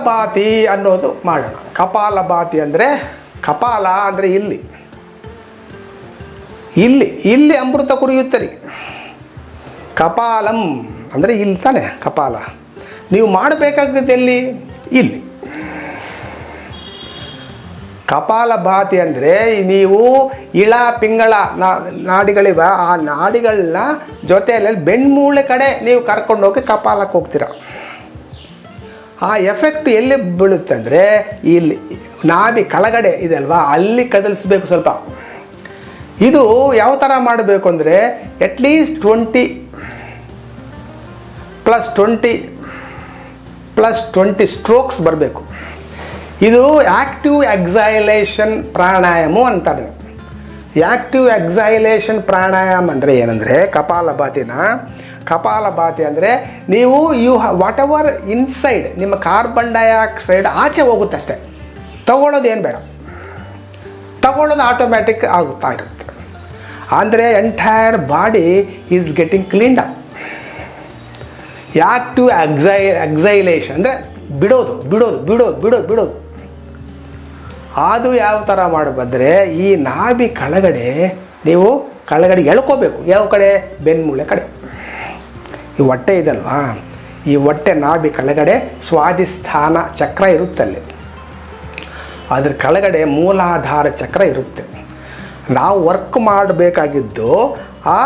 ಕಪಾಲಭಾತಿ ಅನ್ನೋದು ಮಾಡೋಣ. ಕಪಾಲಭಾತಿ ಅಂದರೆ ಕಪಾಲ ಅಂದರೆ ಇಲ್ಲಿ. ಇಲ್ಲಿ ಇಲ್ಲಿ ಅಮೃತ ಕುರಿಯುತ್ತರಿ. ಕಪಾಲಂ ಅಂದರೆ ಇಲ್ಲಿ ತಾನೆ, ಕಪಾಲ. ನೀವು ಮಾಡಬೇಕಾಗಿದ್ದು ಎಲ್ಲಿ? ಇಲ್ಲಿ. ಕಪಾಲಭಾತಿ ಅಂದರೆ ನೀವು ಇಳ, ಪಿಂಗಳ ನಾಡಿಗಳಿವೆ, ಆ ನಾಡಿಗಳನ್ನ ಜೊತೆಯಲ್ಲಿ ಬೆಣ್ಮೂಳೆ ಕಡೆ ನೀವು ಕರ್ಕೊಂಡು ಹೋಗಿ ಕಪಾಲಕ್ಕೆ ಹೋಗ್ತೀರ. ಆ ಎಫೆಕ್ಟ್ ಎಲ್ಲಿ ಬೀಳುತ್ತೆ ಅಂದರೆ ಇಲ್ಲಿ ನಾಭಿ ಕೆಳಗಡೆ ಇದೆ ಅಲ್ವಾ? ಅಲ್ಲಿ ಕದಲಿಸ್ಬೇಕು ಸ್ವಲ್ಪ. ಇದು ಯಾವ ಥರ ಮಾಡಬೇಕು ಅಂದರೆ at least twenty plus twenty plus twenty strokes ಬರಬೇಕು. ಇದು ಆ್ಯಕ್ಟಿವ್ ಎಕ್ಸೈಲೇಷನ್ ಪ್ರಾಣಾಯಾಮ ಅಂತಾರೆ. ಆ್ಯಕ್ಟಿವ್ ಎಕ್ಸೈಲೇಷನ್ ಪ್ರಾಣಾಯಾಮ ಅಂದರೆ ಏನಂದರೆ ಕಪಾಲಭಾತಿನ ಕಪಾಲಭಾತಿ ಅಂದರೆ ನೀವು ಯು ವಾಟ್ ಎವರ್ ಇನ್ಸೈಡ್ ನಿಮ್ಮ ಕಾರ್ಬನ್ ಡೈಆಕ್ಸೈಡ್ ಆಚೆ ಹೋಗುತ್ತೆ ಅಷ್ಟೇ ತಗೊಳ್ಳೋದು ಏನು ಬೇಡ. ತಗೊಳ್ಳೋದು ಆಟೋಮ್ಯಾಟಿಕ್ ಆಗುತ್ತಾ ಇರುತ್ತೆ. ಅಂದರೆ entire body is getting cleaned up to ಎಕ್ಸೈ exhalation ಅಂದರೆ ಬಿಡೋದು ಬಿಡೋದು ಬಿಡೋದು ಬಿಡೋದು ಬಿಡೋದು. ಅದು ಯಾವ ಥರ ಮಾಡಬಂದರೆ ಈ ನಾಭಿ ಕೆಳಗಡೆ ನೀವು ಕೆಳಗಡೆ ಎಳ್ಕೋಬೇಕು. ಯಾವ ಕಡೆ? ಬೆನ್ಮೂಳೆ ಕಡೆ. ಈ ಹೊಟ್ಟೆ ಇದಲ್ವಾ? ಈ ಹೊಟ್ಟೆ ನಾಭಿ ಕೆಳಗಡೆ ಸ್ವಾಧಿಸ್ಥಾನ ಚಕ್ರ ಇರುತ್ತಲ್ಲಿ ಅದ್ರ ಕೆಳಗಡೆ ಮೂಲಾಧಾರ ಚಕ್ರ ಇರುತ್ತೆ. ನಾವು ವರ್ಕ್ ಮಾಡಬೇಕಾಗಿದ್ದು ಆ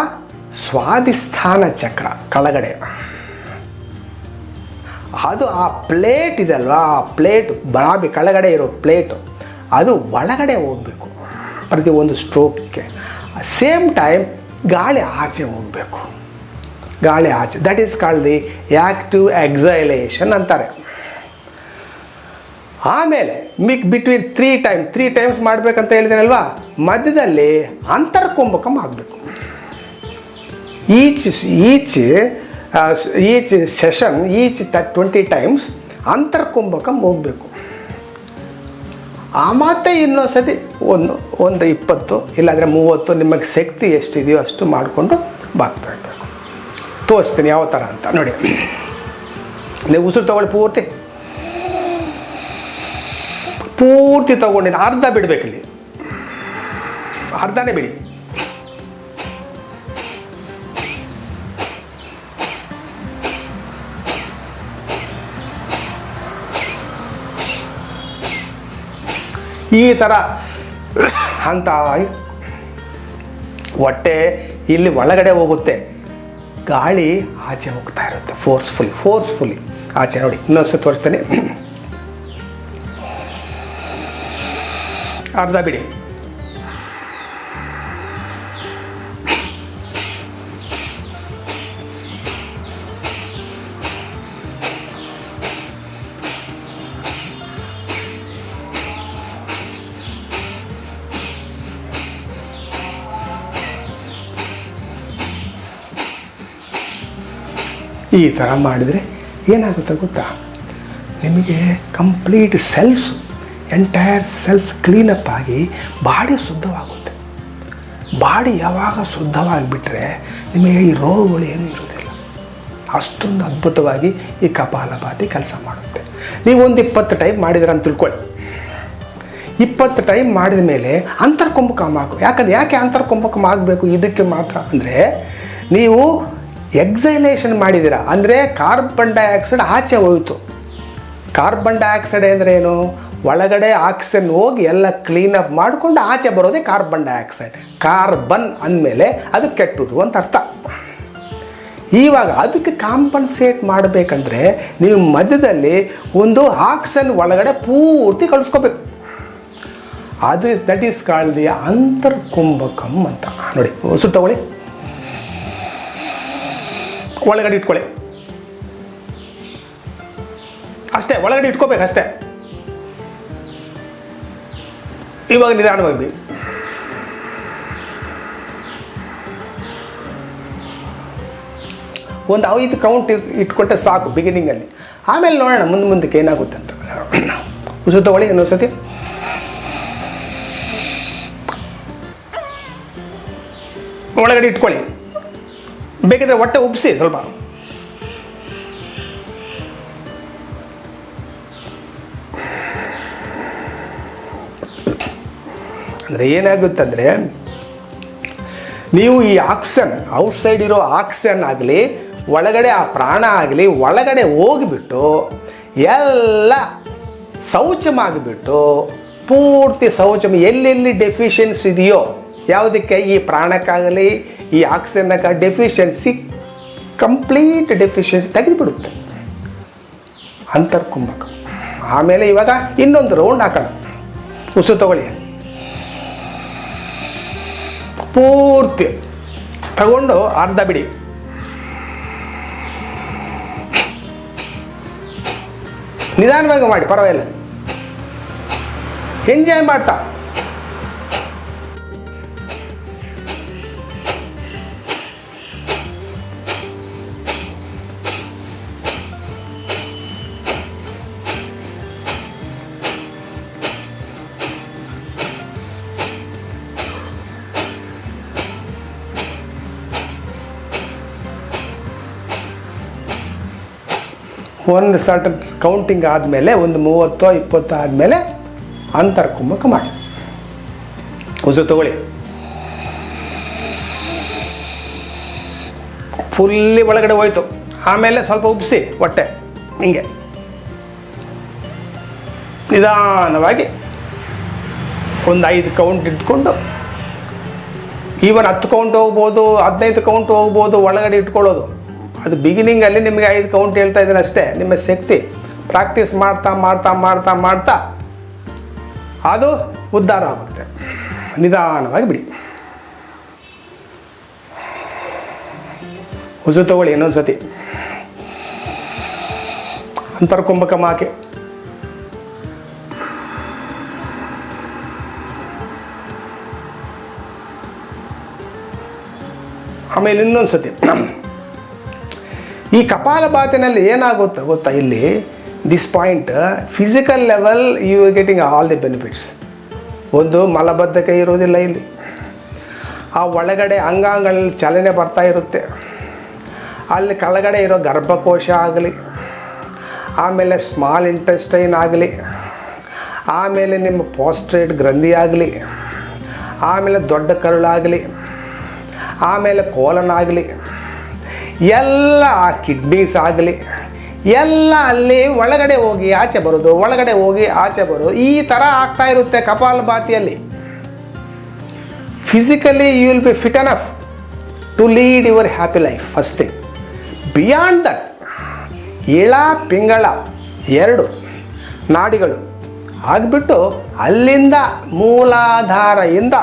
ಸ್ವಾಧಿಸ್ಥಾನ ಚಕ್ರ ಕೆಳಗಡೆ. ಅದು ಆ ಪ್ಲೇಟ್ ಇದಲ್ವಾ? ಆ ಪ್ಲೇಟ್ ಬಾಬಿ ಕೆಳಗಡೆ ಇರೋ ಪ್ಲೇಟು ಅದು ಒಳಗಡೆ ಹೋಗಬೇಕು. ಪ್ರತಿ ಒಂದು ಸ್ಟ್ರೋಕ್ಗೆ ಸೇಮ್ ಟೈಮ್ ಗಾಳಿ ಆಚೆ ಹೋಗಬೇಕು. ಗಾಳಿ ಆಚೆ. That is called the active exhalation ಅಂತಾರೆ. ಆಮೇಲೆ ಮಿಕ್ between three time three times ಮಾಡಬೇಕಂತ ಹೇಳಿದ್ದೇನಲ್ವಾ ಮಧ್ಯದಲ್ಲಿ ಅಂತರ್ಕುಂಭಕಂ ಆಗಬೇಕು. Each each each session each ತ ಟ್ವೆಂಟಿ ಟೈಮ್ಸ್ ಅಂತರ್ಕುಂಭಕಂ ಹೋಗಬೇಕು. ಆ ಮಾತೇ ಇನ್ನೊಂದು ಸತಿ ಒಂದು ಒಂದು ಇಪ್ಪತ್ತು, ಇಲ್ಲಾಂದರೆ ಮೂವತ್ತು, ನಿಮಗೆ ಶಕ್ತಿ ಎಷ್ಟಿದೆಯೋ ಅಷ್ಟು ಮಾಡಿಕೊಂಡು ಬರ್ತಾ ತೋರಿಸ್ತೀನಿ ಯಾವ ಥರ ಅಂತ. ನೋಡಿ. ನೀವು ಉಸಿರು ತೊಗೊಳ್ಳಿ ಪೂರ್ತಿ. ಪೂರ್ತಿ ತೊಗೊಂಡಿನ. ಅರ್ಧ ಬಿಡಬೇಕಿಲ್ಲಿ ಅರ್ಧನೇ ಬಿಡಿ. ಈ ಥರ. ಅಂತ ಹೊಟ್ಟೆ ಇಲ್ಲಿ ಒಳಗಡೆ ಹೋಗುತ್ತೆ. ಗಾಳಿ ಆಚೆ ಹೋಗ್ತಾ ಇರುತ್ತೆ ಫೋರ್ಸ್ಫುಲಿ ಫೋರ್ಸ್ಫುಲಿ ಆಚೆ. ನೋಡಿ ಇನ್ನೊಂದ್ಸತಿ ತೋರಿಸ್ತೇನೆ. ಅರ್ಧ ಬಿಡಿ. ಈ ಥರ ಮಾಡಿದರೆ ಏನಾಗುತ್ತೆ ಗೊತ್ತಾ? ನಿಮಗೆ complete cells entire cells clean up ಆಗಿ ಬಾಡಿ ಶುದ್ಧವಾಗುತ್ತೆ. ಬಾಡಿ ಯಾವಾಗ ಶುದ್ಧವಾಗಿಬಿಟ್ರೆ ನಿಮಗೆ ಈ ರೋಗಗಳು ಏನೂ ಇರೋದಿಲ್ಲ ಅಷ್ಟೊಂದು ಅದ್ಭುತವಾಗಿ ಈ ಕಪಾಲಭಾತಿ ಕೆಲಸ ಮಾಡುತ್ತೆ. ನೀವು ಒಂದು ಇಪ್ಪತ್ತು ಟೈಪ್ ಮಾಡಿದ್ರೆ ಅಂತ ತಿಳ್ಕೊಳ್ಳಿ. ಇಪ್ಪತ್ತು ಟೈಮ್ ಮಾಡಿದ ಮೇಲೆ ಅಂತರ್ಕುಂಭಕಂ ಹಾಕು ಯಾಕಂದ್ರೆ ಯಾಕೆ ಅಂತರ್ಕುಂಭಕಂ ಆಗಬೇಕು? ಇದಕ್ಕೆ ಮಾತ್ರ. ಅಂದರೆ ನೀವು ಎಕ್ಸೈಲೇಷನ್ ಮಾಡಿದಿರ ಅಂದರೆ ಕಾರ್ಬನ್ ಡೈಆಕ್ಸೈಡ್ ಆಚೆ ಹೋಯಿತು. ಕಾರ್ಬನ್ ಡೈಆಕ್ಸೈಡ್ ಅಂದರೆ ಏನು? ಒಳಗಡೆ ಆಕ್ಸಿಜನ್ ಹೋಗಿ ಎಲ್ಲ ಕ್ಲೀನಪ್ ಮಾಡಿಕೊಂಡು ಆಚೆ ಬರೋದೇ ಕಾರ್ಬನ್ ಡೈಆಕ್ಸೈಡ್ ಕಾರ್ಬನ್ ಅಂದಮೇಲೆ ಅದು ಕೆಟ್ಟದು ಅಂತ ಅರ್ಥ. ಇವಾಗ ಅದಕ್ಕೆ ಕಾಂಪನ್ಸೇಟ್ ಮಾಡಬೇಕಂದ್ರೆ ನೀವು ಮಧ್ಯದಲ್ಲಿ ಒಂದು ಆಕ್ಸಿಜನ್ ಒಳಗಡೆ ಪೂರ್ತಿ ಕಳಿಸ್ಕೋಬೇಕು. ಅದು ದಟ್ ಈಸ್ ಕಾಲ್ಡ್ ದಿ ಅಂತರ್ಕುಂಭಕಂ ಅಂತ. ನೋಡಿ ಉಸಿರು ತಗೊಳ್ಳಿ. ಒಳಗಡೆ ಇಟ್ಕೊಳ್ಳಿ. ಅಷ್ಟೇ, ಒಳಗಡೆ ಇಟ್ಕೋಬೇಕು ಅಷ್ಟೇ. ಇವಾಗ ನಿಧಾನವಾಗಿ. ಒಂದು ಐದು ಕೌಂಟ್ ಇಟ್ಕೊಟ್ಟೆ ಸಾಕು ಬಿಗಿನಿಂಗಲ್ಲಿ ಆಮೇಲೆ ನೋಡೋಣ ಮುಂದೆ ಮುಂದಕ್ಕೆ ಏನಾಗುತ್ತೆ ಅಂತ. ಉಸಿರು ತಗೊಳ್ಳಿ ಇನ್ನೊಂದ್ಸತಿ ಒಳಗಡೆ ಇಟ್ಕೊಳ್ಳಿ. ಬೇಕಿದ್ರೆ ಹೊಟ್ಟೆ ಉಪ್ಸಿ ಸ್ವಲ್ಪ. ಅಂದರೆ ಏನಾಗುತ್ತಂದರೆ ನೀವು ಈ ಆಕ್ಸನ್ ಔಟ್ಸೈಡ್ ಇರೋ ಆಕ್ಸನ್ ಆಗಲಿ, ಒಳಗಡೆ ಆ ಪ್ರಾಣ ಆಗಲಿ, ಒಳಗಡೆ ಹೋಗಿಬಿಟ್ಟು ಎಲ್ಲ ಶೌಚಮಾಗಿಬಿಟ್ಟು ಪೂರ್ತಿ ಶೌಚಮ ಎಲ್ಲೆಲ್ಲಿ ಡೆಫಿಷಿಯನ್ಸ್ ಇದೆಯೋ ಯಾವುದಕ್ಕೆ ಈ ಪ್ರಾಣಕ್ಕಾಗಲಿ, ಈ ಆಕ್ಸಿಜನ್ಕ ಡೆಫಿಷಿಯನ್ಸಿ ಕಂಪ್ಲೀಟ್ ಡೆಫಿಷಿಯನ್ಸಿ ತೆಗೆದುಬಿಡುತ್ತೆ. ಅಂತರ್ಕುಂಭಕ. ಆಮೇಲೆ ಇವಾಗ ಇನ್ನೊಂದು ರೌಂಡ್ ಹಾಕೋಣ. ಉಸು ತಗೊಳ್ಳಿ. ಪೂರ್ತಿ. ತಗೊಂಡು ಅರ್ಧ ಬಿಡಿ. ನಿಧಾನವಾಗಿ ಮಾಡಿ, ಪರವಾಗಿಲ್ಲ. ಎಂಜಾಯ್ ಮಾಡ್ತಾ. ಒಂದು ಸರ್ಟನ್ ಕೌಂಟಿಂಗ್ ಆದಮೇಲೆ ಒಂದು ಮೂವತ್ತೋ ಇಪ್ಪತ್ತೋ ಆದಮೇಲೆ ಅಂತರ ಕುಂಭಕ ಮಾಡಿ. ಉಸು ತಗೊಳ್ಳಿ. ಫುಲ್ಲಿ ಒಳಗಡೆ ಹೋಯ್ತು. ಆಮೇಲೆ ಸ್ವಲ್ಪ ಉಬ್ಬಿಸಿ ಹೊಟ್ಟೆ ಹಿಂಗೆ. ನಿಧಾನವಾಗಿ ಒಂದು ಐದು ಕೌಂಟ್ ಇಟ್ಕೊಂಡು ಈವನ್ ಹತ್ತು ಕೌಂಟ್ ಹೋಗ್ಬೋದು, ಹದಿನೈದು ಕೌಂಟ್ ಹೋಗ್ಬೋದು, ಒಳಗಡೆ ಇಟ್ಕೊಳ್ಳೋದು. ಅದು ಬಿಗಿನಿಂಗಲ್ಲಿ ನಿಮಗೆ ಐದು ಕೌಂಟ್ ಹೇಳ್ತಾ ಇದ್ದೀನಿ ಅಷ್ಟೇ, ನಿಮ್ಮ ಶಕ್ತಿ. ಪ್ರಾಕ್ಟೀಸ್ ಮಾಡ್ತಾ ಮಾಡ್ತಾ ಮಾಡ್ತಾ ಮಾಡ್ತಾ ಅದು ಉದ್ಧಾರ ಆಗುತ್ತೆ. ನಿಧಾನವಾಗಿ ಬಿಡಿ. ಉಸು ತಗೊಳ್ಳಿ ಇನ್ನೊಂದು ಸತಿ ಅಂತರ್ಕುಂಭಕ ಮಾಕೆ. ಆಮೇಲೆ ಇನ್ನೊಂದು ಸತಿ ಈ ಕಪಾಲಭಾತಿನಲ್ಲಿ ಏನಾಗುತ್ತೆ ಗೊತ್ತಾ ಇಲ್ಲಿ? This point physical level you are getting all the benefits ಒಂದು ಮಲಬದ್ಧಕ ಇರೋದಿಲ್ಲ ಇಲ್ಲಿ. ಆ ಒಳಗಡೆ ಅಂಗಾಂಗಗಳಲ್ಲಿ ಚಲನೆ ಬರ್ತಾ ಇರುತ್ತೆ. ಅಲ್ಲಿ ಕೆಳಗಡೆ ಇರೋ ಗರ್ಭಕೋಶ ಆಗಲಿ, ಆಮೇಲೆ ಸ್ಮಾಲ್ ಇಂಟೆಸ್ಟೈನ್ ಆಗಲಿ, ಆಮೇಲೆ ನಿಮ್ಮ ಪೋಸ್ಟ್ರೇಟ್ ಗ್ರಂಥಿ ಆಗಲಿ, ಆಮೇಲೆ ದೊಡ್ಡ ಕರುಳಾಗಲಿ, ಆಮೇಲೆ ಕೋಲನಾಗಲಿ ಎಲ್ಲ ಆ ಕಿಡ್ನೀಸ್ ಆಗಲಿ ಎಲ್ಲ ಅಲ್ಲಿ ಒಳಗಡೆ ಹೋಗಿ ಆಚೆ ಬರೋದು, ಒಳಗಡೆ ಹೋಗಿ ಆಚೆ ಬರೋದು, ಈ ಥರ ಆಗ್ತಾ ಇರುತ್ತೆ ಕಪಾಲಭಾತಿಯಲ್ಲಿ physically you will be fit enough to lead your happy life first thing beyond that ಇಳ Pingala ಎರಡು ನಾಡಿಗಳು ಆಗಿಬಿಟ್ಟು ಅಲ್ಲಿಂದ ಮೂಲಾಧಾರದಿಂದ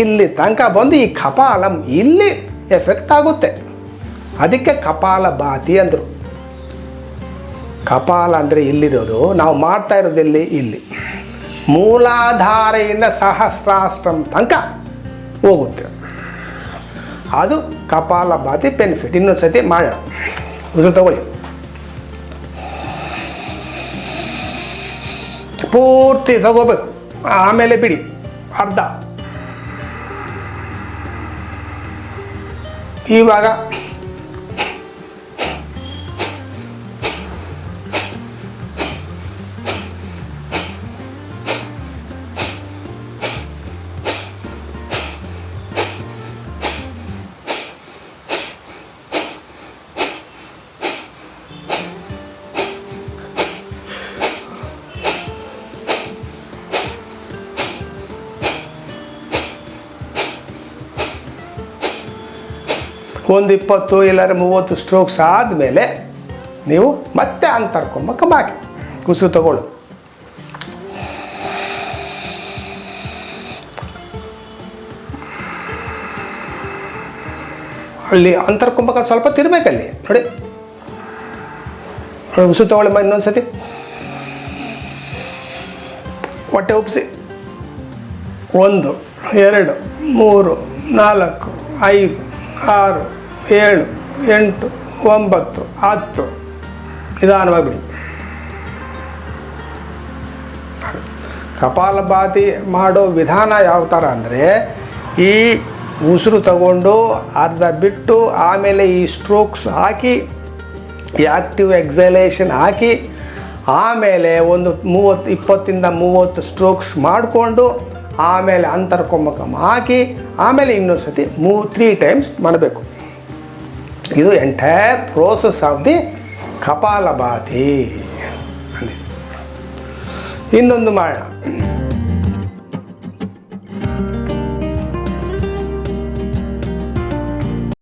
ಇಲ್ಲಿ ತನಕ ಬಂದು ಈ ಕಪಾಲಂ ಇಲ್ಲಿ ಎಫೆಕ್ಟ್ ಆಗುತ್ತೆ. ಅದಕ್ಕೆ ಕಪಾಲ ಬಾತಿ ಅಂದರು. ಕಪಾಲ ಅಂದರೆ ಇಲ್ಲಿರೋದು ನಾವು ಮಾಡ್ತಾ ಇರೋದು ಇಲ್ಲಿ ಇಲ್ಲಿ. ಮೂಲಾಧಾರೆಯಿಂದ ಸಹಸ್ರಾಷ್ಟ್ರಂ ತನಕ ಹೋಗುತ್ತೆ. ಅದು ಕಪಾಲ ಬಾತಿ ಬೆನಿಫಿಟ್ ಇನ್ನೊಂದು ಸತಿ ಮಾಡೋಣ. ಉಸಿರು ತಗೊಳ್ಳಿ. ಪೂರ್ತಿ ತಗೋಬೇಕು. ಆಮೇಲೆ ಬಿಡಿ. ಅರ್ಧ. ಇವಾಗ ಒಂದು ಇಪ್ಪತ್ತು, ಇಲ್ಲಾಂದ್ರೆ ಮೂವತ್ತು ಸ್ಟ್ರೋಕ್ಸ್ ಆದಮೇಲೆ ನೀವು ಮತ್ತೆ ಅಂತರ್ಕೊಂಬಕ ಬಾಕಿ ಉಸಿರು ತಗೊಳ್ಳು. ಅಲ್ಲಿ ಅಂತರ್ಕುಂಭಕ ಸ್ವಲ್ಪ ತಿರ್ಬೇಕಲ್ಲಿ ನೋಡಿ. ಉಸು ತಗೊಳ್ಳಿ ಇನ್ನೊಂದು ಸತಿ ಹೊಟ್ಟೆ ಉಪ್ಪಿಸಿ. ಒಂದು, ಎರಡು, ಮೂರು, ನಾಲ್ಕು, ಐದು ಆರು, ಏಳು, ಎಂಟು, ಒಂಬತ್ತು, ಹತ್ತು. ನಿಧಾನವಾಗಿ ಬಿಡಿ ಕಪಾಲಭಾತಿ ಮಾಡೋ ವಿಧಾನ ಯಾವ ಥರ ಅಂದರೆ, ಈ ಉಸಿರು ತಗೊಂಡು ಅರ್ಧ ಬಿಟ್ಟು ಆಮೇಲೆ ಈ ಸ್ಟ್ರೋಕ್ಸ್ ಹಾಕಿ, ಈ ಆ್ಯಕ್ಟಿವ್ ಎಕ್ಸಲೇಷನ್ ಹಾಕಿ, ಆಮೇಲೆ ಒಂದು ಮೂವತ್ತು, ಇಪ್ಪತ್ತಿಂದ ಮೂವತ್ತು ಸ್ಟ್ರೋಕ್ಸ್ ಮಾಡಿಕೊಂಡು ಆಮೇಲೆ ಅಂತರ್ಕೊಂಬಕಂ ಹಾಕಿ, ಆಮೇಲೆ ಇನ್ನೊಂದು ಸತಿ ಮೂ ತ್ರೀ ಟೈಮ್ಸ್ ಮಾಡಬೇಕು. ಇದು entire process of the kapalbhati. ಅಂದೆ. ಇನ್ನೊಂದು ಮಾಡೋಣ.